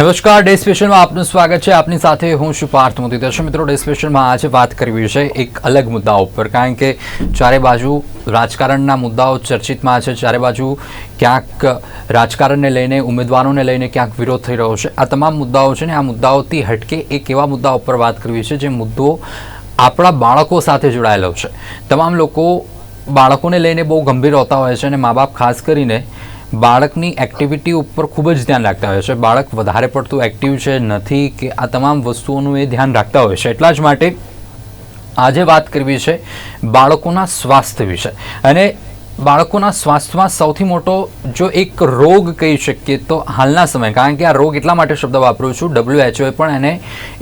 નમસ્કાર, ડે સ્પેશિયલમાં આપનું સ્વાગત છે. આપની સાથે હું છું પાર્થ મોદી. દર્શક મિત્રો, ડે સ્પેશિયલમાં આજે વાત કરવી છે એક અલગ મુદ્દા ઉપર. કારણ કે ચારે બાજુ રાજકારણના મુદ્દાઓ ચર્ચિતમાં છે. ચારે બાજુ ક્યાંક રાજકારણને લઈને, ઉમેદવારોને લઈને ક્યાંક વિરોધ થઈ રહ્યો છે. આ તમામ મુદ્દાઓ છે ને, આ મુદ્દાઓથી હટકે એક એવા મુદ્દા ઉપર વાત કરવી છે જે મુદ્દો આપણા બાળકો સાથે જોડાયેલો છે. તમામ લોકો બાળકોને લઈને બહુ ગંભીર હોતા હોય છે અને મા બાપ ખાસ કરીને બાળકની એક્ટિવિટી ઉપર ખૂબ જ ધ્યાન રાખતા હોય છે. બાળક વધારે પડતું એક્ટિવ છે, નથી કે આ તમામ વસ્તુઓનું એ ધ્યાન રાખતા હોય છે. એટલા જ માટે આજે વાત કરવી છે બાળકોના સ્વાસ્થ્ય વિશે. અને બાળકોના સ્વાસ્થ્યમાં સૌથી મોટો જો એક રોગ કહી શકીએ તો હાલના સમય, કારણ કે આ રોગ એટલા માટે શબ્દ વાપરું છું ડબ્લ્યુએચઓએ પણ એને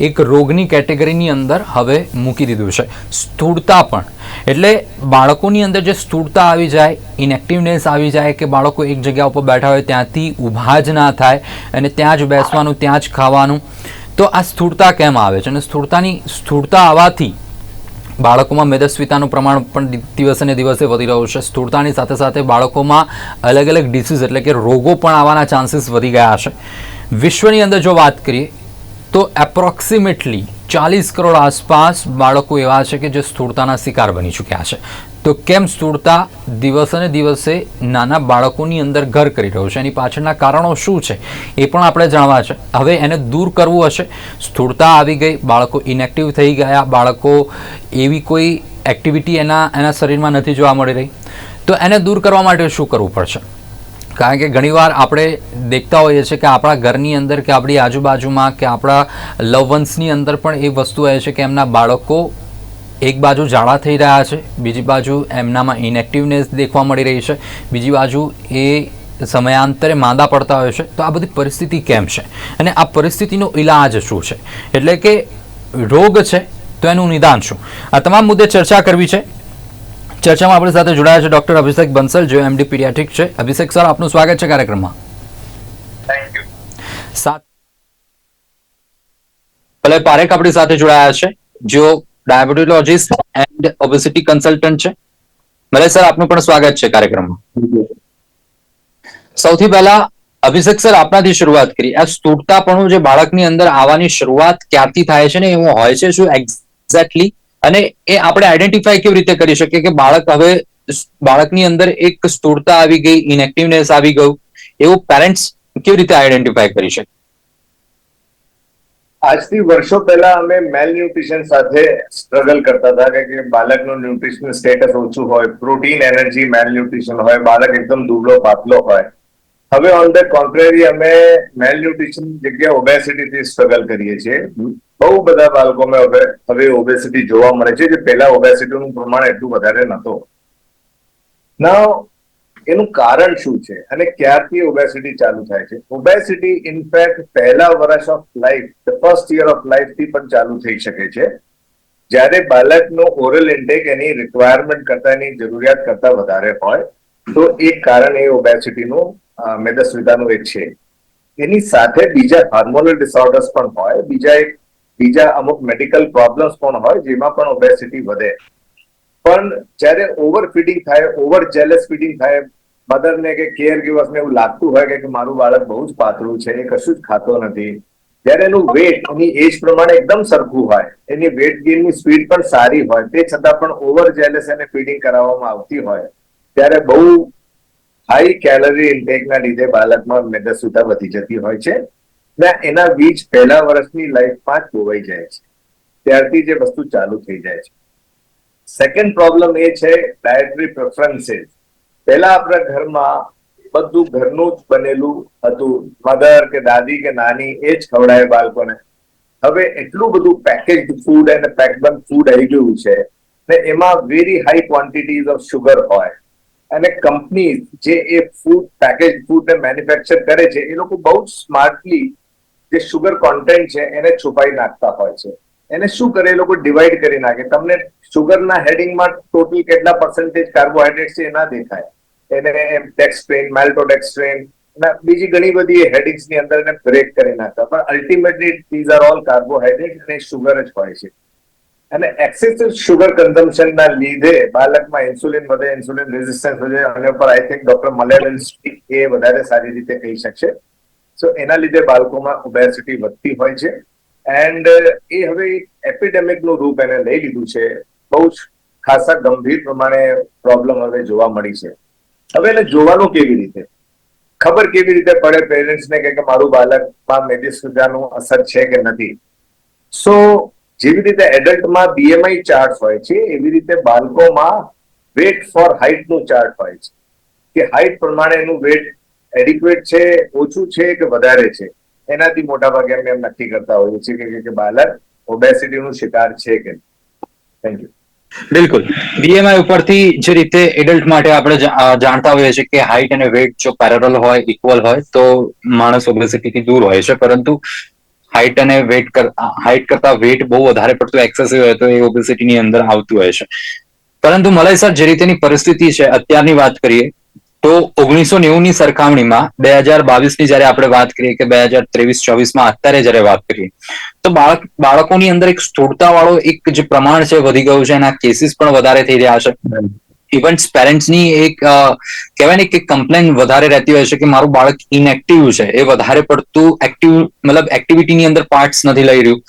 એક રોગની કેટેગરીની અંદર હવે મૂકી દીધું છે. સ્થૂળતા પણ. એટલે બાળકોની અંદર જે સ્થૂળતા આવી જાય ઇનેક્ટિવનેસ આવી જાય કે બાળકો એક જગ્યા ઉપર બેઠા હોય, ત્યાંથી ઊભા જ ના થાય અને ત્યાં જ બેસવાનું, ત્યાં જ ખાવાનું, તો આ સ્થૂળતા કેમ આવે છે? અને સ્થૂળતાની, સ્થૂળતા આવવાથી બાળકોમાં મેદસ્વીતાનું પ્રમાણ પણ દિવસે ને દિવસે વધી રહ્યું છે. સ્થૂળતાની સાથે સાથે બાળકોમાં અલગ અલગ ડિસીઝ એટલે કે રોગો પણ આવવાના ચાન્સીસ વધી ગયા છે. વિશ્વની અંદર જો વાત કરીએ, તો એપ્રોક્સિમેટલી ચાલીસ કરોડ આસપાસ બાળકો એવા છે કે જે સ્થૂળતાના શિકાર બની ચૂક્યા છે. તો કેમ સ્થૂળતા દિવસે દિવસે નાના બાળકોની અંદર ઘર કરી રહ્યું છે? એની પાછળના કારણો શું છે? એ પણ આપણે જાણવા છે. હવે એને દૂર કરવું હશે. સ્થૂળતા આવી ગઈ, બાળકો ઇનેક્ટિવ થઈ ગયા, બાળકો એવી કોઈ એક્ટિવિટી એના એના શરીરમાં નથી જોવા મળી રહી. તો એને દૂર કરવા માટે શું કરવું પડશે? કારણ કે ઘણીવાર આપણે દેખતા હોઈએ છીએ કે આપણા ઘરની અંદર, કે આપણી આજુબાજુમાં, કે આપણા લવન્સની અંદર પણ એ વસ્તુ આવે છે કે એમના બાળકો એક બાજુ જાડા થઈ રહ્યા છે બીજી બાજુ એમનામાં ઇનેક્ટિવનેસ દેખવા મળી રહી છે બીજી બાજુ એ સમયાંતરે માંદા પડતા હોય છે તો આ બધી પરિસ્થિતિ કેમ છે? અને આ પરિસ્થિતિનો ઈલાજ શું છે? એટલે કે રોગ છે તો એનું નિદાન શું? આ તમામ મુદ્દે ચર્ચા કરવી છે. ચર્ચામાં આપણી સાથે જોડાયા છે ડોક્ટર અભિષેક બંસલ જે એમડી પીડિયાટ્રિક છે. અભિષેક સર આપનું સ્વાગત છે કાર્યક્રમમાં. સાત ભલે પારેખ આપણી સાથે જોડાયા છે. જેઓ ડાયાબિટીલોજીસ્ટ એન્ડ ઓબેસિટી કન્સલ્ટન્ટ છે. મરે સર, આપનું પણ સ્વાગત છે કાર્યક્રમમાં. સૌથી પહેલા અભિષેક સર, આપનાથી શરૂઆત કરી આ સ્થૂળતાપણું જે બાળકની અંદર આવવાની શરૂઆત ક્યારથી થાય છે ને એવું હોય છે? શું એક્ઝેક્ટલી અને એ આપણે આઈડેન્ટિફાય કેવી રીતે કરી શકીએ કે બાળક હવે બાળકની અંદર એક સ્થૂળતા આવી ગઈ ઇનેક્ટિવનેસ આવી ગયું. એવું પેરેન્ટ્સ કેવી રીતે આઈડેન્ટિફાય કરી શકે? આજથી વર્ષો પહેલા અમે મેલ ન્યુટ્રિશન સાથે સ્ટ્રગલ કરતા હતા કે- બાળકનું ન્યુટ્રિશનલ સ્ટેટસ ઓછું હોય પ્રોટીન એનર્જી મેલ ન્યુટ્રિશન હોય, બાળક એકદમ દુબળો, પાતળો હોય. હવે ઓન ધ કોન્ટ્રેરી અમે મેલ ન્યુટ્રિશન જગ્યાએ ઓબેસિટી થી સ્ટ્રગલ કરીએ છીએ. બહુ બધા બાળકોમાં હવે હવે ઓબેસિટી જોવા મળે છે, જે પહેલા ઓબેસિટીનું પ્રમાણ એટલું વધારે નહોતું. ના એનું કારણ શું છે? અને ક્યારથી ઓબેસિટી ચાલુ થાય છે? ઓબેસિટી ઇનફેક્ટ પહેલા વર્ષ of life first year of લાઈફથી પણ ચાલુ થઈ શકે છે. જ્યારે બાળકનો ઓરલ ઇન્ટેક એની રિક્વાયરમેન્ટ કરતા, એની જરૂરિયાત કરતા વધારે હોય, તો એક કારણ એ ઓબેસિટીનું મેદસ્વિતાનું એક છે. એની સાથે બીજા હાર્મોનલ ડિસઓર્ડર્સ પણ હોય, બીજા એક, બીજા અમુક મેડિકલ પ્રોબ્લેમ્સ પણ હોય, જેમાં પણ ઓબેસિટી વધે. પણ જ્યારે ઓવર ફીડિંગ થાય ઓવર જેલસ ફીડિંગ થાય મધરને કે કેર ગિવર્સને એવું લાગતું હોય કે- મારું બાળક બહુ જ પાતળું છે એ કશું જ ખાતો નથી. જ્યારે એનું વેટ એની એજ પ્રમાણે એકદમ સરખું હોય એની વેટ ગેઇનની સ્પીડ પણ સારી હોય તે છતાં પણ ઓવર જેલેસ એને ફીડિંગ કરાવવામાં આવતી હોય ત્યારે બહુ હાઈ કેલરી ઇન્ટેકના લીધે બાળકમાં મેદસ્વીતા વધી જતી હોય છે ને એના બીજ પહેલા વર્ષની લાઈફમાં જ ખોવાઈ જાય છે. ત્યારથી જે વસ્તુ ચાલુ થઈ જાય છે. સેકન્ડ પ્રોબ્લેમ એ છે ડાયટરી પ્રેફરન્સીસ પહેલા આપણા ઘરમાં બધું ઘરનું જ બનેલું હતું. મધર કે દાદી કે નાની એ જ ખવડાવે બાળકોને. હવે એટલું બધું પેકેજ ફૂડ અને પેકબંધ ફૂડ આવી ગયું છે ને એમાં very high quantities of sugar હોય. અને કંપની જે એ ફૂડ પેકેજ ફૂડ ને મેન્યુફેક્ચર કરે છે, એ લોકો બહુ સ્માર્ટલી જે શુગર કોન્ટેન્ટ છે એને છુપાઈ નાખતા હોય છે. એને શું કરે? એ લોકો ડિવાઈડ કરી નાખે. તમને શુગરના હેડિંગમાં ટોટલ કેટલા પર્સન્ટેજ કાર્બોહાઈડ્રેટ છે એ ના દેખાય. એને ડેક્સ્ટ્રેન માલ્ટોડેક્સ્ટ્રેન બીજી ઘણી બધી હેડિંગ્સની અંદર એને બ્રેક કરી નાખતા. પણ ultimately these are all carbohydrate અને શુગર જ હોય છે. અને એક્સેસિવ શુગર કન્ઝમ્પશન ના લીધે બાળકમાં ઇન્સ્યુલિન વધે ઇન્સ્યુલિન રેઝિસ્ટન્સ વધે, અને પર આઈ થિંક ડોક્ટર મલેરલ એ વધારે સારી રીતે કહી શકશે. સો એના લીધે બાળકોમાં ઓબેસિટી વધતી હોય છે. એન્ડ એ હવે એપિડેમિકનું રૂપ એને લઈ લીધું છે. બહુ જ ખાસા ગંભીર પ્રમાણે પ્રોબ્લેમ હવે જોવા મળી છે. હવે એને જોવાનું કેવી રીતે? ખબર કેવી રીતે પડે પેરેન્ટ્સને કે મારું બાળકમાં સુધાનું અસર છે કે નથી? સો જેવી રીતે એડલ્ટમાં બીએમઆઈ ચાર્ટ હોય છે, એવી રીતે બાળકોમાં વેટ ફોર હાઇટનું ચાર્ટ હોય છે. કે હાઇટ પ્રમાણે એનું વેટ એડિક્વેટ છે, ઓછું છે કે વધારે છે? એનાથી મોટા ભાગે અમે એમ નક્કી કરતા હોઈએ છીએ કે બાળક ઓબેસિટીનું શિકાર છે કે થેન્ક યુ બિલકુલ. બીએમઆઈ ઉપરથી જે રીતે એડલ્ટ માટે આપણે જાણતા હોઈએ છીએ કે હાઇટ અને વેટ જો પેરેરલ હોય ઇક્વલ હોય, તો માણસ ઓબેસિટીથી દૂર હોય છે. પરંતુ હાઇટ અને વેટ હાઇટ કરતા વેટ બહુ વધારે પડતું એક્સેસિવ હોય તો એ ઓબેસિટીની અંદર આવતું હોય છે. પરંતુ મલાઈ સર જે રીતેની પરિસ્થિતિ છે, અત્યારની વાત કરીએ તો ઓગણીસો નેવું ની સરખામણીમાં બે હજાર બાવીસની જયારે આપણે વાત કરીએ કે બે હજાર ત્રેવીસ ચોવીસમાં અત્યારે જયારે વાત કરીએ તો બાળક બાળકોની અંદર એક સ્થૂળતા વાળો એક જે પ્રમાણ છે વધી ગયું છે એના કેસીસ પણ વધારે થઈ રહ્યા છે. ઇવન પેરેન્ટ્સની એક કહેવાય ને કે કમ્પ્લેન વધારે રહેતી હોય છે કે મારું બાળક ઇનએક્ટિવ છે એ વધારે પડતું એક્ટિવ મતલબ એક્ટિવિટીની અંદર પાર્ટસ નથી લઈ રહ્યું.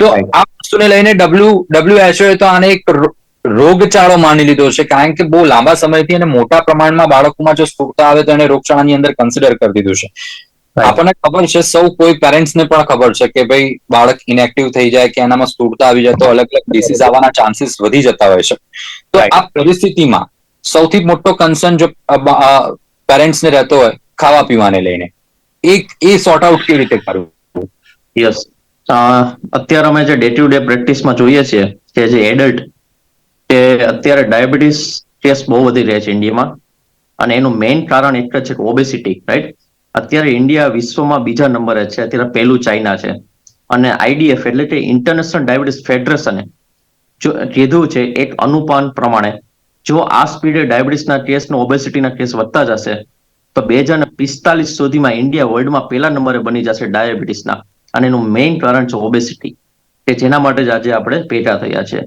તો આ વસ્તુને લઈને ડબલ્યુ ડબલ્યુ તો આને એક રોગચાળો માની લીધો છે કારણ કે બહુ લાંબા સમયથી અને મોટા પ્રમાણમાં બાળકોમાં જો સ્થૂળતા આવે તો એને રોગચાળાની અંદર કન્સિડર કરી દીધું છે. આપણને ખબર છે સૌ કોઈ પેરેન્ટ્સ ને પણ ખબર છે કે ભાઈ બાળક ઇનએક્ટિવ થઈ જાય કે એનામાં સ્થૂળતા આવી જાય તો અલગ અલગ ડિસીઝ આવવાના ચાન્સીસ વધી જતા હોય છે. તો આ પરિસ્થિતિમાં સૌથી મોટો કન્સર્ન જો પેરેન્ટ્સ ને રહેતો હોય ખાવા પીવાને લઈને. એક એ સોર્ટ આઉટ કેવી રીતે કરવું? યસ અત્યારે અમે જે ડે ટુ ડે પ્રેક્ટિસમાં જોઈએ છીએ કે જે એડલ્ટ કે અત્યારે ડાયાબિટીસ કેસ બહુ વધી રહ્યા છે ઇન્ડિયામાં. અને એનું મેઇન કારણ એક જ છે કે ઓબેસિટી રાઈટ અત્યારે ઇન્ડિયા વિશ્વમાં બીજા નંબરે છે. અત્યારે પહેલું ચાઇના છે. અને આઈડીએફ એટલે કે ઇન્ટરનેશનલ ડાયાબિટીસ ફેડરેશને જો કીધું છે એક અનુપાન પ્રમાણે, જો આ સ્પીડે ડાયાબિટીસના કેસ ને ઓબેસિટીના કેસ વધતા જશે, તો બે હજાર પિસ્તાલીસ સુધીમાં ઇન્ડિયા વર્લ્ડમાં પહેલા નંબરે બની જશે ડાયાબિટીસના. અને એનું મેઇન કારણ છે ઓબેસિટી કે જેના માટે જ આજે આપણે પેટા થયા છે.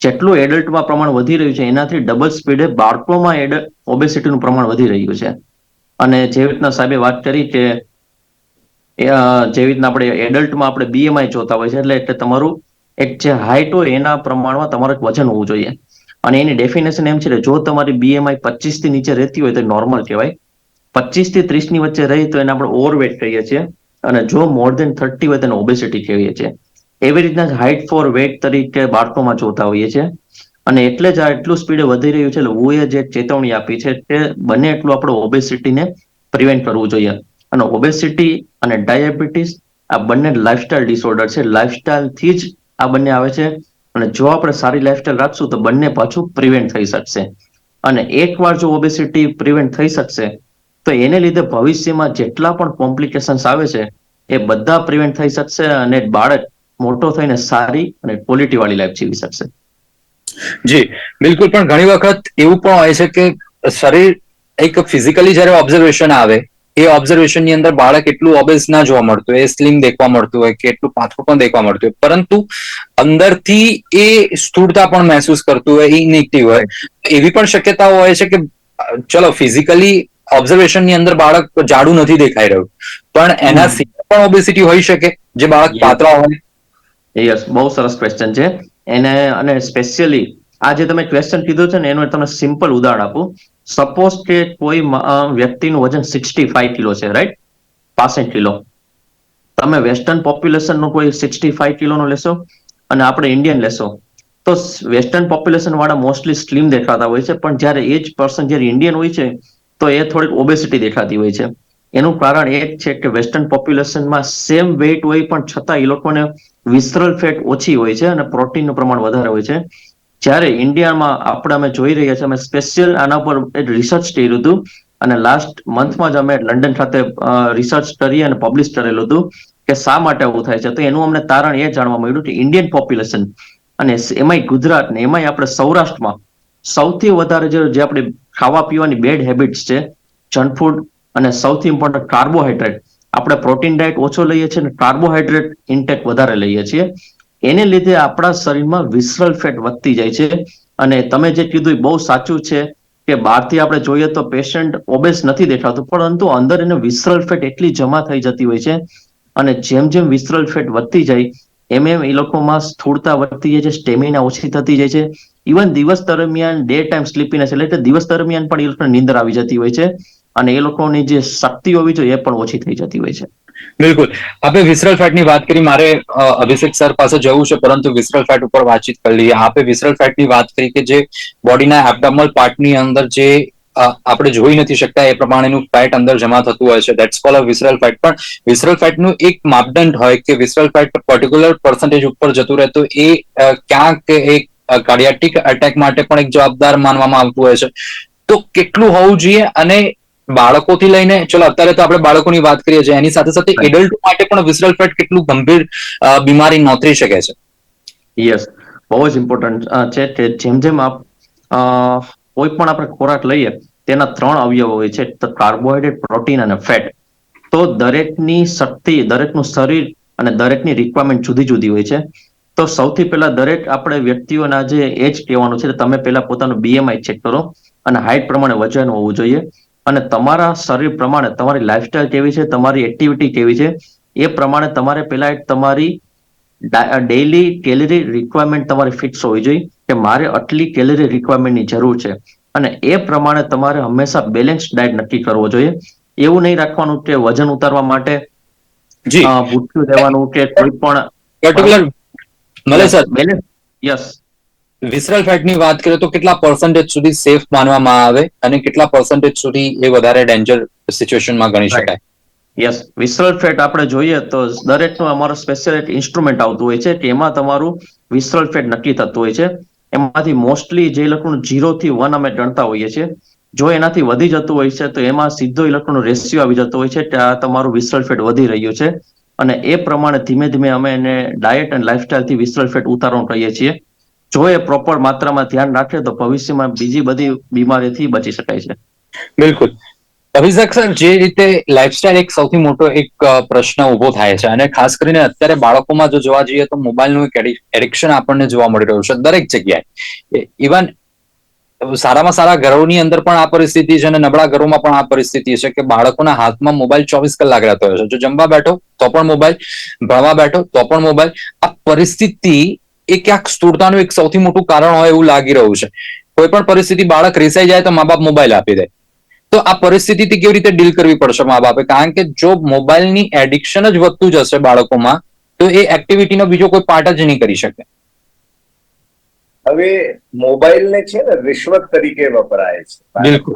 જેટલું એડલ્ટમાં પ્રમાણ વધી રહ્યું છે, એનાથી ડબલ સ્પીડે બાળકોમાં એડ ઓબેસિટીનું પ્રમાણ વધી રહ્યું છે. અને જેવી રીતના સાહેબે વાત કરી કે જેવી રીતના આપણે એડલ્ટમાં આપણે બીએમઆઈ જોતા હોય છે, એટલે એટલે તમારું એક જે હાઇટ હોય એના પ્રમાણમાં તમારું વજન હોવું જોઈએ. અને એની ડેફિનેશન એમ છે કે જો તમારી બીએમઆઈ પચીસથી નીચે રહેતી હોય તો નોર્મલ કહેવાય. પચીસથી ત્રીસની વચ્ચે રહી તો એને આપણે ઓવરવેટ કહીએ છીએ. અને જો મોર દેન થર્ટી હોય તેને ઓબેસિટી કહીએ છીએ. એવી રીતના હાઇટ ફોર વેટ તરીકે બાળકોમાં જોતા હોઈએ છીએ. અને એટલે જ આ એટલું સ્પીડે વધી રહ્યું છે, એટલે હું એ જે ચેતવણી આપી છે, તે બને એટલું આપણે ઓબેસિટીને પ્રિવેન્ટ કરવું જોઈએ. અને ઓબેસિટી અને ડાયાબિટીસ આ બંને લાઇફસ્ટાઇલ ડિસઓર્ડર છે. લાઇફસ્ટાઇલથી જ આ બંને આવે છે. અને જો આપણે સારી લાઇફસ્ટાઇલ રાખશું, તો બંને પાછું પ્રિવેન્ટ થઈ શકશે. અને એકવાર જો ઓબેસિટી પ્રિવેન્ટ થઈ શકશે, તો એને લીધે ભવિષ્યમાં જેટલા પણ કોમ્પ્લિકેશન્સ આવે છે, એ બધા પ્રિવેન્ટ થઈ શકશે અને બાળક મોટો થઈને સારી અને ક્વોલિટી વાળી લાઈફ જીવી શકશે. જી બિલકુલ. પણ ઘણી વખત એવું પણ હોય છે કે શરીર એક ફિઝિકલી જ્યારે ઓબ્ઝર્વેશન આવે એ ઓબ્ઝર્વેશનની અંદર બાળક એટલું ઓબેસ ના જોવા મળતું હોય એ સ્લિમ દેખવા મળતું હોય કે એટલું પાથરું પણ દેખવા મળતું હોય. પરંતુ અંદરથી એ સ્થૂળતા પણ મહેસૂસ કરતું હોય ઇનેક્ટિવ હોય. એવી પણ શક્યતાઓ હોય છે કે ચલો ફિઝિકલી ઓબ્ઝર્વેશનની અંદર બાળક જાડું નથી દેખાઈ રહ્યું. પણ એના સિવાય પણ ઓબેસિટી હોઈ શકે જે બાળક. પાતળા હોય યસ બહુ સરસ ક્વેશ્ચન છે. એને અને સ્પેશિયલી આ જે તમે ક્વેશ્ચન કીધું છે ને, એનું તમને સિમ્પલ ઉદાહરણ આપું. સપોઝ કે કોઈ વ્યક્તિનું વજન સિક્સટી ફાઈવ કિલો છે રાઈટ પાસઠ કિલો. તમે વેસ્ટર્ન પોપ્યુલેશનનું કોઈ સિક્સટી ફાઈવ કિલોનું લેશો અને આપણે ઇન્ડિયન લેશો. તો વેસ્ટર્ન પોપ્યુલેશન વાળા મોસ્ટલી સ્લિમ દેખાતા હોય છે, પણ જ્યારે એ જ પર્સન જ્યારે ઇન્ડિયન હોય છે, તો એ થોડીક ઓબેસિટી દેખાતી હોય છે. એનું કારણ એ છે કે વેસ્ટર્ન પોપ્યુલેશનમાં સેમ વેઇટ હોય પણ છતાં એ લોકોને વિસરલ ફેટ ઓછી હોય છે અને પ્રોટીનનું પ્રમાણ વધારે હોય છે. જ્યારે ઇન્ડિયામાં આપણે અમે જોઈ રહ્યા છીએ, અમે સ્પેશિયલ આના પર રિસર્ચ કર્યું હતું અને લાસ્ટ મંથમાં જ અમે લંડન ખાતે રિસર્ચ કરી અને પબ્લિશ કરેલું હતું કે શા માટે આવું થાય છે. તો એનું અમને તારણ એ જાણવા મળ્યું કે ઇન્ડિયન પોપ્યુલેશન અને એમાંય ગુજરાત ને એમાંય આપણે સૌરાષ્ટ્રમાં સૌથી વધારે જે જે આપણે ખાવા પીવાની બેડ હેબિટ્સ છે જંક ફૂડ અને સૌથી ઇમ્પોર્ટન્ટ કાર્બોહાઈડ્રેટ આપણે પ્રોટીન ડાયટ ઓછો લઈએ છીએ અને કાર્બોહાઈડ્રેટ ઇન્ટેક વધારે લઈએ છીએ. એને લીધે આપણા શરીરમાં વિસરલ ફેટ વધતી જાય છે. અને તમે જે કીધું એ બહુ સાચું છે કે બહારથી આપણે જોઈએ તો પેશન્ટ ઓબેસ નથી દેખાતું, પરંતુ અંદર એને વિસરલ ફેટ એટલી જમા થઈ જતી હોય છે. અને જેમ જેમ વિસરલ ફેટ વધતી જાય, એમ એમ એ લોકોમાં સ્થૂળતા વધતી જાય છે સ્ટેમિના ઓછી થતી જાય છે. ઇવન દિવસ દરમિયાન ડે ટાઈમ સ્લીપીનેસ એટલે કે દિવસ દરમિયાન પણ એ લોકોને નીંદર આવી જતી હોય છે. અને એ લોકોની જે શક્તિ હોવી જોઈએ એ પણ ઓછી થઈ જતી હોય છે. બિલકુલ. આપે વિસરલ ફેટની વાત કરી, મારે અભિષેક સર પાસે જવું છે, પરંતુ વિસરલ ફેટ ઉપર વાતચીત કરી લઈએ. આપે વિસરલ ફેટની વાત કરી કે જે બોડીના એબડોમલ પાર્ટની અંદર જે આપણે જોઈ નથી શકતા, એ પ્રમાણેનું ફેટ અંદર જમા થતું હોય છે. દેટ્સ કોલ વિસરલ ફેટ પણ વિસરલ ફેટનું એક માપદંડ હોય કે વિસરલ ફેટ પર્ટિક્યુલર પર્સન્ટેજ ઉપર જતું રહે તો એ ક્યાંક એક કાર્ડિયાટિક એટેક માટે પણ એક જવાબદાર માનવામાં આવતું હોય છે. તો કેટલું હોવું જોઈએ અને બાળકોથી લઈને ચલો અત્યારે તો આપણે બાળકોની વાત કરીએ છીએ એની સાથે સાથે એડલ્ટ માટે પણ વિસરલ ફેટ કેટલું ગંભીર બીમારી નોતરી શકે છે? યસ બહુ જ ઇમ્પોર્ટન્ટ છે કે જેમ જેમ આપ કોઈ પણ આપણે ખોરાક લઈએ તેના ત્રણ અવયવો હોય છે કાર્બોહાઈડ્રેટ પ્રોટીન અને ફેટ. તો દરેકની શક્તિ દરેકનું શરીર અને દરેકની રિક્વાયરમેન્ટ જુદી જુદી હોય છે. તો સૌથી પહેલા દરેક આપણે વ્યક્તિઓના જે એજ કહેવાનું છે તમે પહેલા પોતાનું બીએમઆઈ ચેક કરો અને હાઇટ પ્રમાણે વજન હોવું જોઈએ. અને તમારા શરીર પ્રમાણે તમારી લાઈફસ્ટાઈલ કેવી છે તમારી એક્ટિવિટી કેવી છે એ પ્રમાણે તમારે પહેલા એક તમારી ડેઇલી કેલરી રિક્વાયરમેન્ટ તમારી ફિક્સ હોવી જોઈએ કે મારે આટલી કેલરી રિક્વાયરમેન્ટની જરૂર છે. અને એ પ્રમાણે તમારે હંમેશા બેલેન્સ ડાયટ નક્કી કરવો જોઈએ. એવું નહીં રાખવાનું કે વજન ઉતારવા માટે ભૂખ્યું રહેવાનું કે કોઈ પણ પર્ટિક્યુલર મળે સર બેલેન્સ યસ વિસરલ ફેટની વાત કરીએ તો કેટલા પર્સન્ટેજ સુધી સેફ માનવામાં આવે અને કેટલા પર્સન્ટેજ સુધી એ વધારે ડેન્જર સિચ્યુએશનમાં ગણી શકાય? યસ વિસરલ ફેટ આપણે જોઈએ તો દરેકનું અમારો સ્પેશિયલ એક ઇન્સ્ટ્રુમેન્ટ આવતું હોય છે કે એમાં તમારું વિસરલ ફેટ નક્કી થતું હોય છે. એમાંથી મોસ્ટલી જે ઇલેક્ટ્રોન ઝીરો થી વન અમે ગણતા હોઈએ છીએ. જો એનાથી વધી જતું હોય છે તો એમાં સીધો એ લોકોનો રેશિયો આવી જતો હોય છે ત્યાં તમારું વિસરલ ફેટ વધી રહ્યું છે. અને એ પ્રમાણે ધીમે ધીમે અમે એને ડાયટ અને લાઇફસ્ટાઇલથી વિસરલ ફેટ ઉતારવાનું કહીએ છીએ. જો એ પ્રોપર માત્રામાં ધ્યાન રાખે તો ભવિષ્યમાં બીજી બધી બીમારીથી બચી શકાય છે. બિલકુલ. અભિષેક સર, જે રીતે લાઇફસ્ટાઇલ એક સૌથી મોટો એક પ્રશ્ન ઊભો થાય છે અને ખાસ કરીને અત્યારે બાળકોમાં જો જોવા જઈએ તો મોબાઈલનું એક એડિક્શન આપણને જોવા મળી રહ્યું છે દરેક જગ્યાએ. ઇવન સારામાં સારા ઘરોની અંદર પણ આ પરિસ્થિતિ છે અને નબળા ઘરોમાં પણ આ પરિસ્થિતિ છે કે બાળકોના હાથમાં મોબાઈલ ચોવીસ કલાક રહેતો હોય છે. જો જમવા બેઠો તો પણ મોબાઈલ ભણવા બેઠો તો પણ મોબાઈલ આ પરિસ્થિતિ એ ક્યાંક સ્થૂળતાનું એક સૌથી મોટું કારણ હોય એવું લાગી રહ્યું છે. કોઈ પણ પરિસ્થિતિ બાળક રેસાઈ જાય તો મા બાપ મોબાઈલ આપી દે. તો આ પરિસ્થિતિથી કેવી રીતે ડીલ કરવી પડશે મા બાપે? કારણ કે જો મોબાઈલની એડિક્શન જ વધતું જશે બાળકોમાં તો એ એક્ટિવિટીનો બીજો કોઈ પાર્ટ જ નહીં કરી શકે. હવે મોબાઈલને છે ને રિશ્વત તરીકે વપરાય છે. બિલકુલ.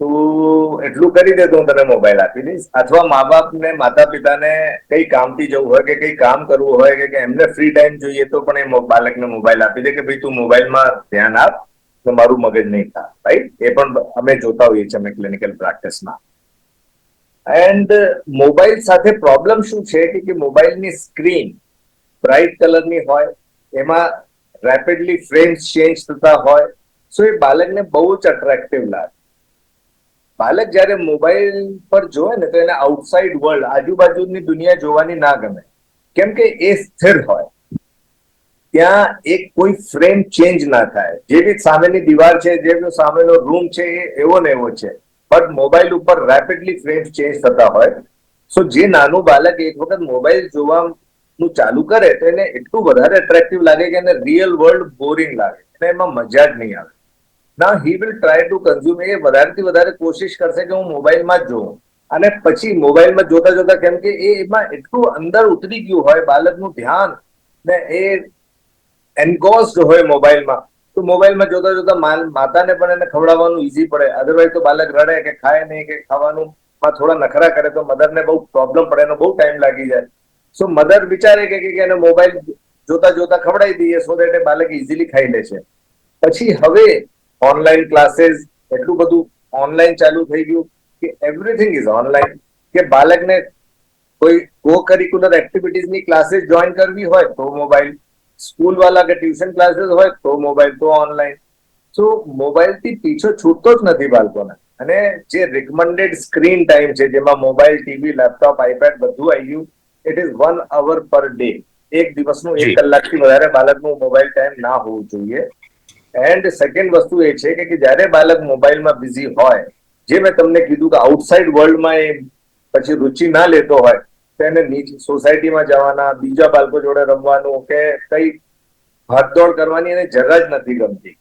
તો- એટલું કરી દે તો હું તને મોબાઈલ આપી દઈશ. અથવા મા બાપને માતા પિતાને કઈ કામથી જવું હોય કે કઈ કામ કરવું હોય કે- એમને ફ્રી ટાઈમ જોઈએ તો પણ એ બાળકને મોબાઈલ આપી દે કે ભાઈ તું મોબાઈલમાં ધ્યાન આપ તો મારું મગજ નહીં થાય રાઈટ એ પણ અમે જોતા હોઈએ છીએ અમે ક્લિનિકલ પ્રેક્ટિસમાં એન્ડ મોબાઈલ સાથે પ્રોબ્લેમ શું છે કે મોબાઈલની સ્ક્રીન બ્રાઇટ કલરની હોય, એમાં રેપિડલી ફ્રેમ્સ ચેન્જ થતા હોય સો એ બાળકને બહુ જ અટ્રેક્ટિવ લાગે. બાળક જ્યારે મોબાઈલ પર જોવે ને તો એને આઉટસાઇડ વર્લ્ડ આજુબાજુની દુનિયા જોવાની ના ગમે. કેમ કે એ સ્થિર હોય. ત્યાં એક કોઈ ફ્રેમ ચેન્જ ના થાય. જે બી સામેની દિવાલ છે, જે બી સામેનો રૂમ છે, એ એવો ને એવો છે. બટ મોબાઈલ ઉપર રેપિડલી ફ્રેમ ચેન્જ થતા હોય. સો જે નાનું બાળક એક વખત મોબાઈલ જોવાનું ચાલુ કરે તો એને એટલું વધારે એટ્રેક્ટિવ લાગે કે એને રિયલ વર્લ્ડ બોરિંગ લાગે. અને એમાં મજા જ નહીં આવે. ના he will try to consume એ વધારેથી વધારે કોશિશ કરશે કે હું મોબાઈલમાં જ જોઉં. અને પછી મોબાઈલમાં જોતા જોતા કેમ કે એ એમાં એટલું અંદર ઉતરી ગયું હોય, બાળકનું ધ્યાન ને એ એન્ગોસ્ડ હોય મોબાઈલમાં, તો મોબાઈલમાં જોતા જોતા માતાને પણ એને ખવડાવવાનું ઈઝી પડે. અધરવાઇઝ તો બાળક રડે કે ખાય નહીં કે ખાવાનું, માં થોડા નખરા કરે તો મધરને બહુ પ્રોબ્લેમ પડે, એનો બહુ ટાઈમ લાગી જાય. સો મધર વિચારે કે એને મોબાઈલ જોતા જોતા ખવડાવી દઈએ સો દેટ એ બાળક ઇઝીલી ખાઈ લે છે. પછી હવે ઓનલાઈન ક્લાસીસ એટલું બધું ઓનલાઈન ચાલુ થઈ ગયું કે એવરીથિંગ ઇઝ ઓનલાઈન કે બાળકને કોઈ કો કરિક્યુલર એક્ટિવિટીઝની ક્લાસીસ જોઈન કરવી હોય તો મોબાઈલ સ્કૂલ વાળા કે ટ્યુશન ક્લાસીસ હોય તો મોબાઈલ તો ઓનલાઈન સો મોબાઈલથી પીછો છૂટતો જ નથી બાળકોને. અને જે રિકમેન્ડેડ સ્ક્રીન ટાઈમ છે જેમાં મોબાઈલ ટીવી લેપટોપ આઈપેડ બધું આવી ગયું it is one hour per day એક દિવસનું એક કલાકથી વધારે બાળકનું મોબાઈલ ટાઈમ ના હોવું જોઈએ. એન્ડ સેકન્ડ વસ્તુ એ છે કે જ્યારે બાળક મોબાઈલમાં બિઝી હોય, જે મેં તમને કીધું કે આઉટસાઇડ વર્લ્ડમાં એ પછી રુચિ ના લેતો હોય, તો એને નીચે સોસાયટીમાં જવાના, બીજા બાળકો જોડે રમવાનું કે કઈ ભાગદોડ કરવાની એને જરા જ નથી ગમતી.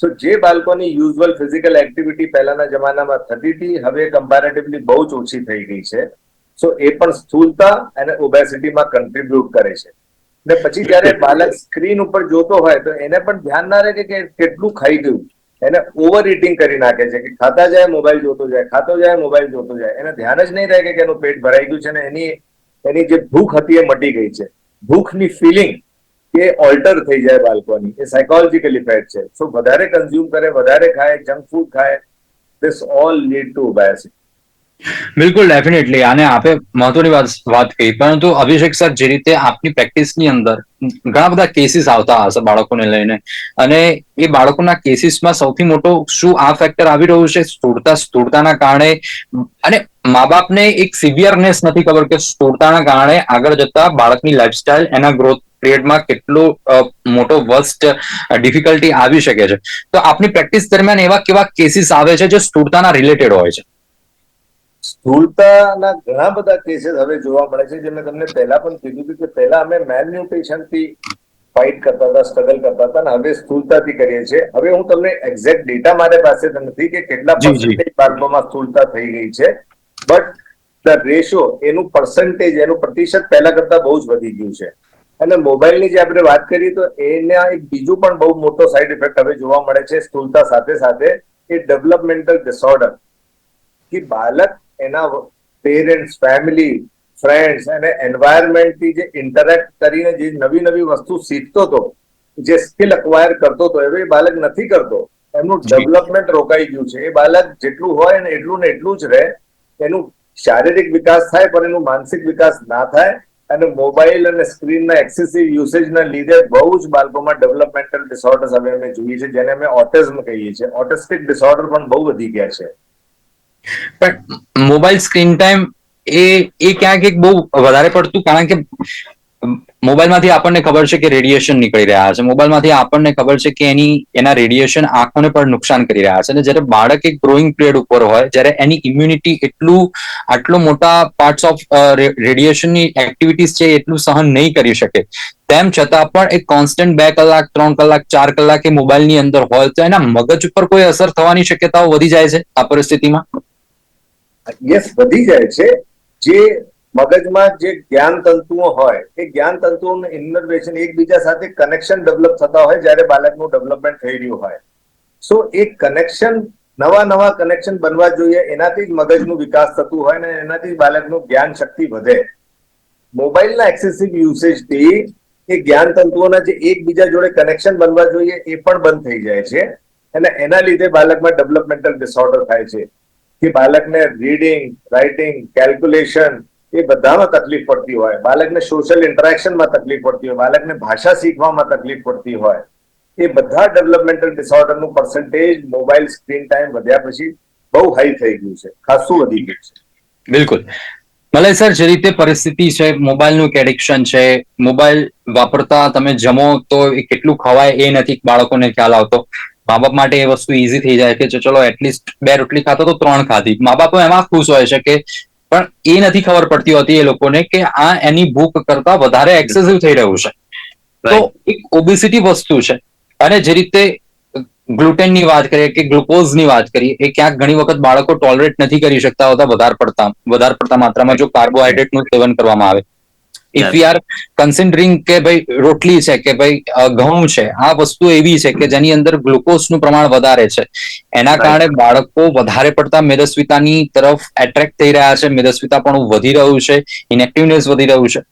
સો જે બાળકોની યુઝ્યુઅલ ફિઝિકલ એક્ટિવિટી પહેલાના જમાનામાં થતી હતી, હવે કમ્પેરેટિવલી બહુ જ ઓછી થઈ ગઈ છે. સો એ પણ સ્થૂળતા અને ઓબેસિટીમાં કન્ટ્રીબ્યુટ કરે છે. ને પછી જયારે બાળક સ્ક્રીન ઉપર જોતો હોય તો એને પણ ધ્યાન ના રહે કે કેટલું ખાઈ ગયું. એને ઓવર ઇટિંગ કરી નાખે છે કે ખાતા જાય મોબાઈલ જોતો જાય, ખાતો જાય મોબાઈલ જોતો જાય. એને ધ્યાન જ નહીં રહે કે એનું પેટ ભરાઈ ગયું છે ને એની એની જે ભૂખ હતી એ મટી ગઈ છે. ભૂખની ફિલિંગ એ ઓલ્ટર થઈ જાય બાળકોની. એ સાયકોલોજીકલ ઇફેક્ટ છે. સો વધારે કન્ઝ્યુમ કરે, વધારે ખાય જંક ફૂડ ખાય this all lead to obesity બિલકુલ ડેફિનેટલી અને આપે મહત્વની વાત વાત કહી. પરંતુ અભિષેક સર, જે રીતે આપની પ્રેક્ટિસની અંદર ઘણા બધા કેસીસ આવતા હશે બાળકોને લઈને. અને એ બાળકોના કેસીસમાં સૌથી મોટો શું આ ફેક્ટર આવી રહ્યું છે? સ્થૂળતા, સ્થૂળતાના કારણે અને મા બાપને એક સિવિયરનેસ નથી ખબર કે સ્થૂળતાના કારણે આગળ જતા બાળકની લાઈફસ્ટાઈલ એના ગ્રોથ પિરિયડમાં કેટલો મોટો વર્સ્ટ ડિફિકલ્ટી આવી શકે છે. તો આપની પ્રેક્ટિસ દરમિયાન એવા કેવા કેસીસ આવે છે જે સ્થૂળતાના રિલેટેડ હોય છે? સ્થૂળતાના ઘણા બધા કેસીસ હવે જોવા મળે છે જે મેં તમને પહેલા પણ કીધું હતું કે પહેલા અમે મેલન્યુટ્રિશનથી ફાઇટ કરતા હતા સ્ટ્રગલ કરતા હતા અને હવે સ્થૂળતાથી કરીએ છીએ. હવે હું તમને એક્ઝેક્ટ ડેટા મારી પાસે નથી કે કેટલા જી, જી. બાળકોમાં સ્થૂળતા થઈ ગઈ છે બટ ધ રેશિયો એનું પર્સન્ટેજ એનું પ્રતિશત પહેલા કરતા બહુ જ વધી ગયું છે. અને મોબાઈલની જે આપણે વાત કરીએ તો એના એક બીજું પણ બહુ મોટો સાઈડ ઇફેક્ટ હવે જોવા મળે છે સ્થૂળતા સાથે સાથે એ ડેવલપમેન્ટલ ડિસઓર્ડર કે બાળક એના પેરેન્ટ્સ ફેમિલી ફ્રેન્ડ્સ અને એન્વાયરમેન્ટથી જે ઇન્ટરેક્ટ કરીને જે નવી નવી વસ્તુ શીખતો હતો જે સ્કિલ અક્વાયર કરતો હતો એ બાળક નથી કરતો. એમનું ડેવલપમેન્ટ રોકાઈ ગયું છે. એ બાળક જેટલું હોય ને એટલું ને એટલું જ રહે. એનું શારીરિક વિકાસ થાય પણ એનું માનસિક વિકાસ ના થાય. અને મોબાઈલ અને સ્ક્રીનના એક્સેસિવ યુસેજના લીધે બહુ જ બાળકોમાં ડેવલપમેન્ટલ ડિસઓર્ડર્સ હવે અમે જોઈએ છે જેને અમે ઓટિઝમ કહીએ છીએ. ઓટિસ્ટિક ડિસઓર્ડર પણ બહુ વધી ગયા છે. પણ મોબાઈલ સ્ક્રીન ટાઈમ એ એ ક્યાંક એક બહુ વધારે પડતું કારણ કે મોબાઈલમાંથી આપણને ખબર છે કે રેડિયેશન નીકળી રહ્યા છે. મોબાઈલમાંથી આપણને ખબર છે કે એની, એના રેડિયેશન આંખોને પણ નુકસાન કરી રહ્યા છે. અને જ્યારે બાળક એક ગ્રોઈંગ પીરિયડ ઉપર હોય, જ્યારે એની ઇમ્યુનિટી એટલું, આટલો મોટા પાર્ટસ ઓફ રેડિયેશનની એક્ટિવિટીઝ છે એટલું સહન નહીં કરી શકે. તેમ છતાં પણ એક કોન્સ્ટન્ટ બે કલાક, ત્રણ કલાક, ચાર કલાક એ મોબાઈલની અંદર હોય તો એના મગજ ઉપર કોઈ અસર થવાની શક્યતાઓ વધી જાય છે આ પરિસ્થિતિમાં? યસ, વધી જાય છે. જે મગજમાં જે જ્ઞાન તંતુઓ હોય, એ જ્ઞાન તંતુઓનું ઇનર્વેશન એકબીજા સાથે કનેક્શન ડેવલપ થતા હોય જ્યારે બાળકનું ડેવલપમેન્ટ થઈ રહ્યું હોય. સો એ કનેક્શન નવા નવા કનેક્શન બનવા જોઈએ. એનાથી જ મગજનું વિકાસ થતું હોય ને એનાથી જ બાળકનું જ્ઞાન શક્તિ વધે. મોબાઈલના એક્સેસિવ યુસેજથી એ જ્ઞાન તંતુઓના જે એકબીજા જોડે કનેક્શન બનવા જોઈએ, એ પણ બંધ થઈ જાય છે. અને એના લીધે બાળકમાં ડેવલપમેન્ટલ ડિસઓર્ડર થાય છે. કે બાળકને રીડિંગ રાઇટિંગ કેલ્ક્યુલેશન એ બધામાં તકલીફ પડતી હોય. બાળકને સોશિયલ ઇન્ટરેક્શનમાં તકલીફ પડતી હોય. બાળકને ભાષા શીખવામાં તકલીફ પડતી હોય. એ બધા ડેવલપમેન્ટલ ડિસઓર્ડરનું પર્સન્ટેજ મોબાઈલ સ્ક્રીન ટાઈમ વધ્યા પછી બહુ હાઈ થઈ ગયું છે. ખાસું વધી ગયું છે. બિલકુલ. મલય સર, જે રીતે પરિસ્થિતિ છે મોબાઈલનું એક એડિક્શન છે મોબાઈલ વાપરતા તમે જમો તો એ કેટલું ખવાય એ નથી બાળકોને ખ્યાલ આવતો. મા બાપ માટે એ વસ્તુ ઈઝી થઈ જાય કે ચલો એટલીસ્ટ બે રોટલી ખાતો તો ત્રણ ખાધી. મા બાપ એમાં ખુશ હોય છે કે પણ એ નથી ખબર પડતી હોતી એ લોકોને કે આ એની ભૂખ કરતા વધારે એક્સેસિવ થઈ રહ્યું છે. તો એક ઓબેસિટી વસ્તુ છે. અને જે રીતે ગ્લુટેનની વાત કરીએ કે ગ્લુકોઝની વાત કરીએ એ ક્યાંક ઘણી વખત બાળકો ટોલરેટ નથી કરી શકતા હોતા વધારે પડતા વધારે પડતા માત્રામાં જો કાર્બોહાઈડ્રેટનું સેવન કરવામાં આવે. ઇફ યુ આર કન્સિડરિંગ કે ભાઈ રોટલી છે કે ભાઈ ઘઉં છે આ વસ્તુ એવી છે કે જેની અંદર ગ્લુકોઝનું પ્રમાણ વધારે છે. એના કારણે બાળકો વધારે પડતા મેદસ્વિતાની તરફ એટ્રેક્ટ થઈ રહ્યા છે. મેદસ્વિતા પણ વધી રહ્યું છે. ઇનેક્ટિવનેસ વધી રહ્યું છે.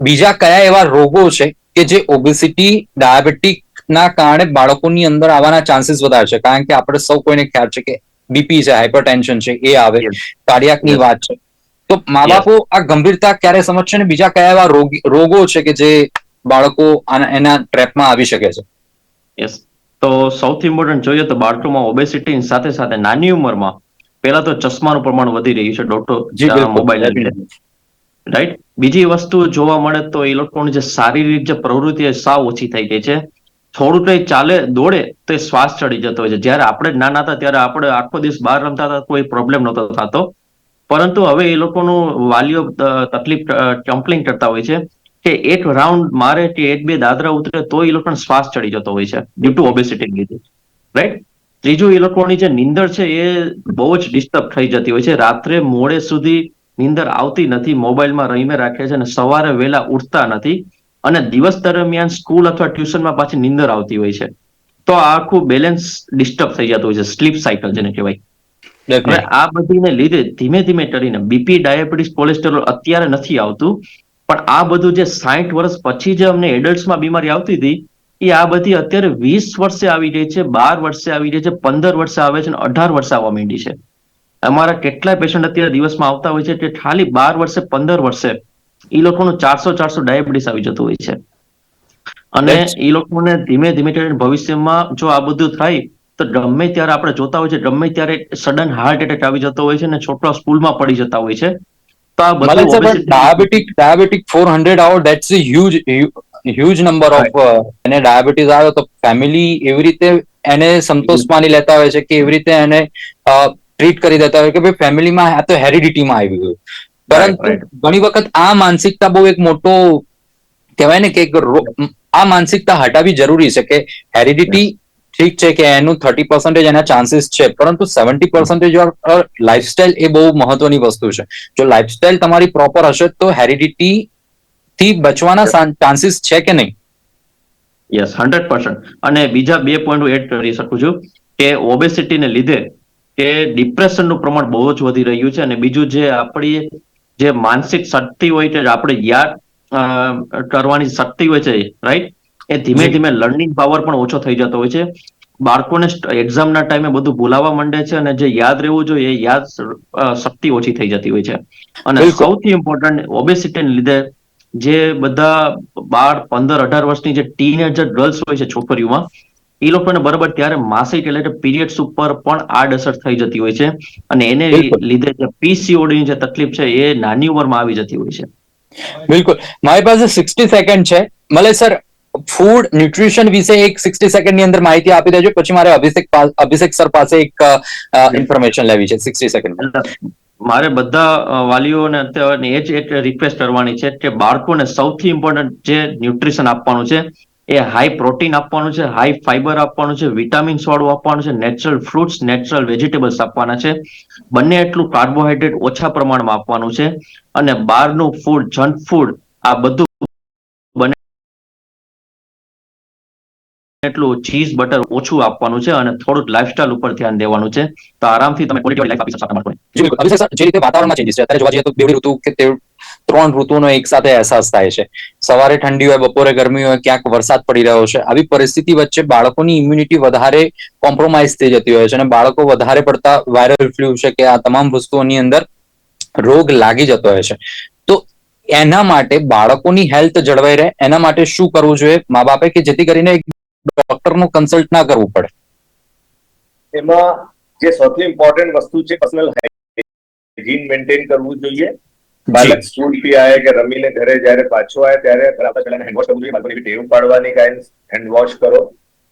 બીજા કયા એવા રોગો છે કે જે ઓબેસિટી ડાયાબિટીક ના કારણે બાળકોની અંદર આવવાના ચાન્સીસ વધારે છે? કારણ કે આપણે સૌ કોઈને ખ્યાલ છે કે બીપી છે હાઇપરટેન્શન છે એ આવે. કાર્ડિયાકની વાત છે. તો મા બાપો આ ગંભીરતા ક્યારે સમજશે ને બીજા કયા એવા રોગ- છે કે જે બાળકો એના ટ્રેપમાં આવી શકે છે? યસ તો સૌથી ઇમ્પોર્ટન્ટ જોઈએ તો બાળકોમાં ઓબેસિટી સાથે સાથે નાની ઉંમરમાં પહેલા તો ચશ્માનું પ્રમાણ વધી રહ્યું છે જી ડોક્ટર મોબાઈલ રાઈટ બીજી વસ્તુ જોવા મળે તો એ લોકોની જે શારીરિક જે પ્રવૃત્તિ સાવ ઓછી થઈ ગઈ છે. થોડું કંઈ ચાલે દોડે તો એ શ્વાસ ચડી જતો હોય છે. જ્યારે આપણે નાના હતા ત્યારે આપણે આખો દિવસ બહાર રમતા હતા કોઈ પ્રોબ્લેમ નહોતો થતો. પરંતુ હવે એ લોકોનું વાલીઓ તકલીફ કમ્પ્લેન કરતા હોય છે કે એક રાઉન્ડ મારે કે એક બે દાદરા ઉતરે તો એ લોકોને શ્વાસ ચડી જતો હોય છે ડ્યુ ટુ ઓબેસિટી લીધે. રાઈટ ત્રીજું એ લોકોની જે નીંદર છે એ બહુ જ ડિસ્ટર્બ થઈ જતી હોય છે. રાત્રે મોડે સુધી નીંદર આવતી નથી, મોબાઈલમાં રહીને રાખે છે અને સવારે વહેલા ઉઠતા નથી અને દિવસ દરમિયાન સ્કૂલ અથવા ટ્યુશનમાં પાછી નીંદર આવતી હોય છે. તો આખું બેલેન્સ ડિસ્ટર્બ થઈ જતું હોય છે સ્લીપ સાયકલ જેને કહેવાય. હવે આ બધીને લીધે ધીમે ધીમે કરીને બીપી ડાયાબિટીસ કોલેસ્ટેરોલ અત્યારે નથી આવતું પણ આ બધું જે સાઠ વર્ષ પછી જે અમને એડલ્ટમાં બીમારી આવતી હતી એ આ બધી અત્યારે વીસ વર્ષે આવી ગઈ છે બાર વર્ષે આવી ગઈ છે પંદર વર્ષે આવે છે અને અઢાર વર્ષે આવવા માંડી છે. અમારા કેટલાય પેશન્ટ અત્યારે દિવસમાં આવતા હોય છે કે ખાલી બાર વર્ષે પંદર વર્ષે એ લોકોનું ચારસો ચારસો ડાયાબિટીસ આવી જતું હોય છે. અને એ લોકોને ધીમે ધીમે ભવિષ્યમાં જો આ બધું થાય તો ગમે ત્યારે આપણે જોતા હોય છે ગમે ત્યારે સડન હાર્ટ એટેક આવી જતો હોય છે અને છોકરા સ્કૂલમાં પડી જતા હોય છે તો આ બધું diabetic diabetic 400 out that's a huge huge number of uh, એને ડાયાબિટીસ આવે તો ફેમિલી એવી રીતે એને સંતોષ માની લેતા હોય છે કે એવી રીતે એને ટ્રીટ કરી દેતા હોય કે ભાઈ ફેમિલીમાં આ તો હેરિડિટીમાં આવી ગયું. પરંતુ ઘણી વખત આ માનસિકતા બહુ એક મોટો કહેવાય ને કે આ માનસિકતા હટાવી જરૂરી છે કે હેરિડિટી ઠીક છે કે એનું થર્ટી પર્સન્ટેજ એના ચાન્સીસ છે પરંતુ સેવન્ટી પર્સન્ટેજ લાઈફસ્ટાઈલ એ બહુ મહત્વની વસ્તુ છે. જો લાઈફસ્ટાઈલ તમારી પ્રોપર હશે તો હેરિડિટી થી બચવાના ચાન્સીસ છે કે નહીં? યસ હંડ્રેડ પર્સન્ટ અને બીજા બે પોઈન્ટ હું એડ કરી શકું છું કે ઓબેસિટીને લીધે કે ડિપ્રેશનનું પ્રમાણ બહુ જ વધી રહ્યું છે અને બીજું જે આપણી જે માનસિક શક્તિ હોય છે આપણે યાદ કરવાની શક્તિ હોય છે રાઈટ એ ધીમે ધીમે લર્નિંગ પાવર પણ ઓછો થઈ જતો હોય છે. બાળકોને એક્ઝામના ટાઈમે બધું ભૂલાવા માંડે છે અને જે યાદ રહેવું જોઈએ યાદ શક્તિ ઓછી થઈ જતી હોય છે. અને સૌથી ઇમ્પોર્ટન્ટ ઓબેસિટીને લીધે જે બધા બાર પંદર અઢાર વર્ષની જે ટીનેજર ગર્લ્સ હોય છે છોકરીઓમાં એ લોકોને બરાબર ત્યારે માસિક એટલે કે પીરિયડ્સ ઉપર પણ આડઅસર થઈ જતી હોય છે. અને એને લીધે જે પીસીઓડી ની જે તકલીફ છે એ નાની ઉંમરમાં આવી જતી હોય છે. બિલકુલ. મારી પાસે સિક્સટી સેકન્ડ છે. મલે સર ફૂડ ન્યુટ્રિશન વિશે એક સિક્સટી સેકન્ડની અંદર માહિતી આપી દેજો. પછી મારે અભિષેક અભિષેક સર પાસે એક ઇન્ફોર્મેશન લેવી છે સિક્સટી સેકન્ડ મારે બધા વાલીઓને અત્યારે એ જ એક રિક્વેસ્ટ કરવાની છે કે બાળકોને સૌથી ઇમ્પોર્ટન્ટ જે ન્યુટ્રિશન આપવાનું છે એ હાઈ પ્રોટીન આપવાનું છે હાઈ ફાઈબર આપવાનું છે વિટામિન્સ વાળું આપવાનું છે નેચરલ ફ્રૂટ્સ નેચરલ વેજીટેબલ્સ આપવાના છે. બંને એટલું કાર્બોહાઈડ્રેટ ઓછા પ્રમાણમાં આપવાનું છે અને બહારનું ફૂડ જંક ફૂડ આ બધું એટલું ચીઝ બટર ઓછું આપવાનું છે અને થોડુંક લાઇફસ્ટાઇલ ઉપર ધ્યાન દેવાનું છે. તો આરામથી તમે ક્વોલિટી લાઈફ આપી શકશો આપણા બાળકોને. અભિષેક સર, જે રીતે વાતાવરણમાં ચેન્જીસ છે, અત્યારે જોવા જઈએ તો બેવડી ઋતુ કે ત્રણ ઋતુનો એક સાથે અહેસાસ થાય છે. સવારે ઠંડી હોય, બપોરે ગરમી હોય, ક્યાંક વરસાદ પડી રહ્યો છે. આવી પરિસ્થિતિ વચ્ચે બાળકોની ઇમ્યુનિટી વધારે કોમ્પ્રોમાઇઝ થઈ જતી હોય છે અને બાળકો વધારે પડતા વાયરલ ફ્લુ છે કે આ તમામ વસ્તુઓની અંદર રોગ લાગી જતો હોય છે. તો એના માટે બાળકોની હેલ્થ જળવાઈ રહે. એના માટે શું કરવું જોઈએ? મા બાપે કે જેથી કરીને ડોક્ટરનું કન્સલ્ટ ના કરવું પડે. એમાં જે સૌથી ઇમ્પોર્ટન્ટ વસ્તુ છે પર્સનલ હાઇજીન મેન્ટેન કરવું જોઈએ. બાળક સ્કૂલથી આવે કે રમીને ઘરે જયારે પાછો આવે ત્યારે બરાબર પહેલા હેન્ડવોશ કરવું જોઈએ. બાળકોને ટેવ પાડવાની કાંઈ હેન્ડવોશ કરો.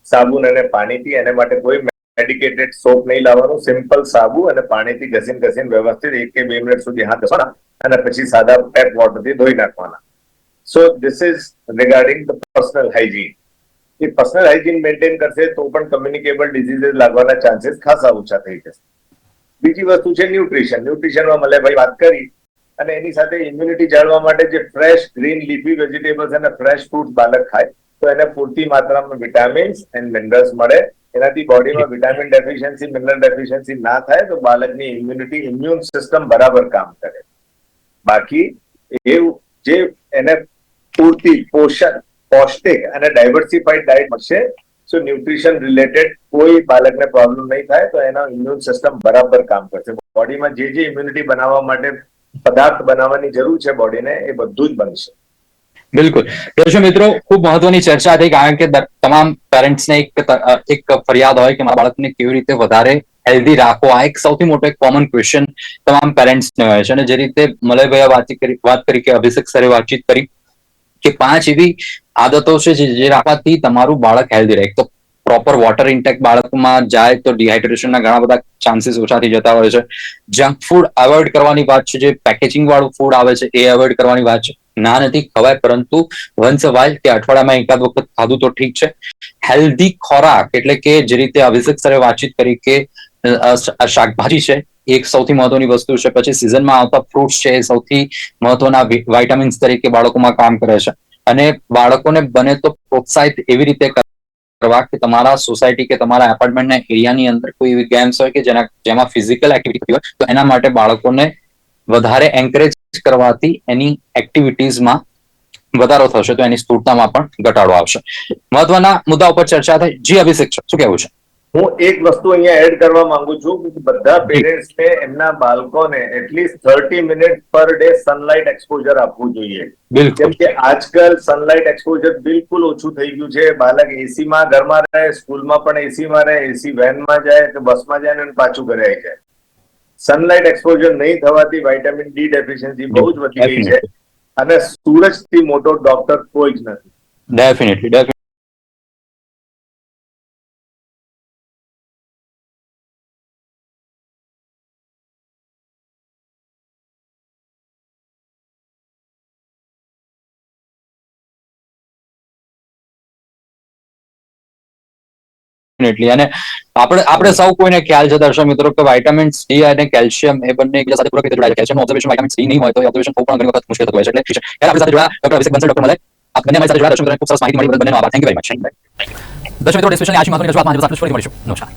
સાબુ અને પાણીથી એને માટે કોઈ મેડિકેટેડ સોપ નહીં લાવવાનું. સિમ્પલ સાબુ અને પાણીથી ઘસીન ઘસીન વ્યવસ્થિત એક કે બે મિનિટ સુધી હાથ ઘસવાના અને પછી સાદા ટેપ વોટરથી ધોઈ નાખવાના. So this is regarding the personal hygiene A personal hygiene maintain કરશે તો પણ કમ્યુનિકેબલ ડિઝીઝીસ લાગવાના ચાન્સીસ ખાસા ઓછા થઈ જશે. બીજી વસ્તુ છે ન્યુટ્રિશન ન્યુટ્રિશનમાં મલયભાઈ વાત કરી અને એની સાથે ઇમ્યુનિટી જાળવવા માટે જે ફ્રેશ ગ્રીન લીફી વેજીટેબલ્સ અને ફ્રેશ ફ્રૂટ બાળક ખાય, તો એને પૂરતી માત્રામાં વિટામિન્સ એન્ડ મિનરલ્સ મળે. એનાથી બોડીમાં વિટામિન ડેફિશિયન્સી મિનરલ ડેફિશિયન્સી ના થાય તો બાળકની ઇમ્યુનિટી ઇમ્યુન સિસ્ટમ બરાબર કામ કરે. બાકી એ જે એને પૂરતી પોષણ પૌષ્ટિક અને ડાયવર્સિફાઈડ ડાયટ મળશે. સો ન્યુટ્રિશન રિલેટેડ કોઈ બાળકને પ્રોબ્લેમ નહીં થાય, તો એનો ઇમ્યુન સિસ્ટમ બરાબર કામ કરશે. બોડીમાં જે જે ઇમ્યુનિટી બનાવવા માટે પદાર્થ બનાવવાની જરૂર છે બોડીને એ બધું જ બનશે બિલકુલ. દર્શક મિત્રો, ખૂબ મહત્વની ચર્ચા થઈ, કારણ કે તમામ પેરેન્ટ્સને એક એક ફરિયાદ હોય કે મારા બાળકને કેવી રીતે વધારે હેલ્ધી રાખવો, આ એક સૌથી મોટો એક કોમન ક્વેશ્ચન તમામ પેરેન્ટ્સને હોય છે. અને જે રીતે મલયભાઈએ વાત કરી વાત કરી કે અભિષેક સરે વાતચીત કરી કે પાંચ એવી આદતો છે જે રાખવાથી તમારું બાળક હેલ્ધી રહે. તો પ્રોપર વોટર ઇન્ટેક બાળકમાં જાય તો ડિહાઇડ્રેશનના ઘણા બધા ચાન્સીસ ઓછા થઈ જતા હોય છે. જંક ફૂડ અવોઇડ કરવાની વાત છે. જે પેકેજિંગ વાળું ફૂડ આવે છે, એ અવોઇડ કરવાની વાત છે. ના નથી ખવાય, પરંતુ વન્સ વાઇલ કે અઠવાડિયામાં એકાદ વખત ખાધું તો ઠીક છે. હેલ્ધી ખોરાક એટલે કે જે રીતે અભિષેક સરે વાતચીત કરી કે શાકભાજી છે એક સૌથી મહત્વની વસ્તુ છે, પછી સિઝનમાં આવતા ફ્રૂટ્સ છે એ સૌથી મહત્વના વાઇટામિન્સ તરીકે બાળકોમાં કામ કરે છે. અને બાળકોને બને તો પ્રોત્સાહિત એવી રીતે કરવા કે તમારા સોસાયટી કે તમારા એપાર્ટમેન્ટના એરિયાની અંદર કોઈ એવી ગેમ્સ હોય કે જેના, જેમાં ફિઝિકલ એક્ટિવિટી હોય, તો એના માટે બાળકોને વધારે એન્કરેજ કરવાથી એની એક્ટિવિટીઝમાં વધારો થશે, તો એની સ્થૂળતામાં પણ ઘટાડો આવશે. મહત્વના મુદ્દા ઉપર ચર્ચા થઈ જી, અભિષેક, શું કહેવું છે? હું એક વસ્તુ અહીંયા એડ કરવા માંગુ છું કે બધા પેરેન્ટ્સ ને એમના બાળકોને at least thirty minute per day sunlight exposure આપવું જોઈએ. કેમ કે આજકાલ સનલાઇટ એક્સપોઝર બિલકુલ ઓછું થઈ ગયું છે. બાળક એસીમાં ઘરમાં રહે સ્કૂલમાં પણ એસીમાં રહે એસી વેનમાં જાય કે બસમાં જાય અને પાછું ઘરે આવી જાય. સનલાઇટ એક્સપોઝર નહીં થવાથી વાઇટામિન ડી ડેફિશિયન્સી બહુ જ વધી ગઈ છે. અને સૂરજથી મોટો ડોક્ટર કોઈ જ નથી. ડેફિનેટલી ડેફિનેટલી અને આપણે આપણે સૌ કોઈને ખ્યાલ છે દર્શક મિત્રો કે વિટામિન સી અને કેલ્શિયમ એ બંને એકબીજા સાથે પૂરક રીતે જોડાયેલા કેલ્શિયમ ઓબ્ઝર્વેશન વિટામિન સી નહીં હોય તો ઓબ્ઝર્વેશન પણ ઘણી વખત મુશ્કેલ થતું હોય છે. એટલે ત્યારે આપણે સાથે જોડાયા ડોક્ટર અભિષેક બંસલ, ડોક્ટર મલય આપ બંને મારી સાથે જોડાયા. દર્શક મિત્રો ખૂબ સરસ માહિતી મળી બંનેનો આભાર. થેન્ક યુ વેરી મચ દર્શક મિત્રો ડિસ્કશન આશી મહત્વની રજૂઆતમાં આજે આપણે ફરી મળીશું નમસ્કાર.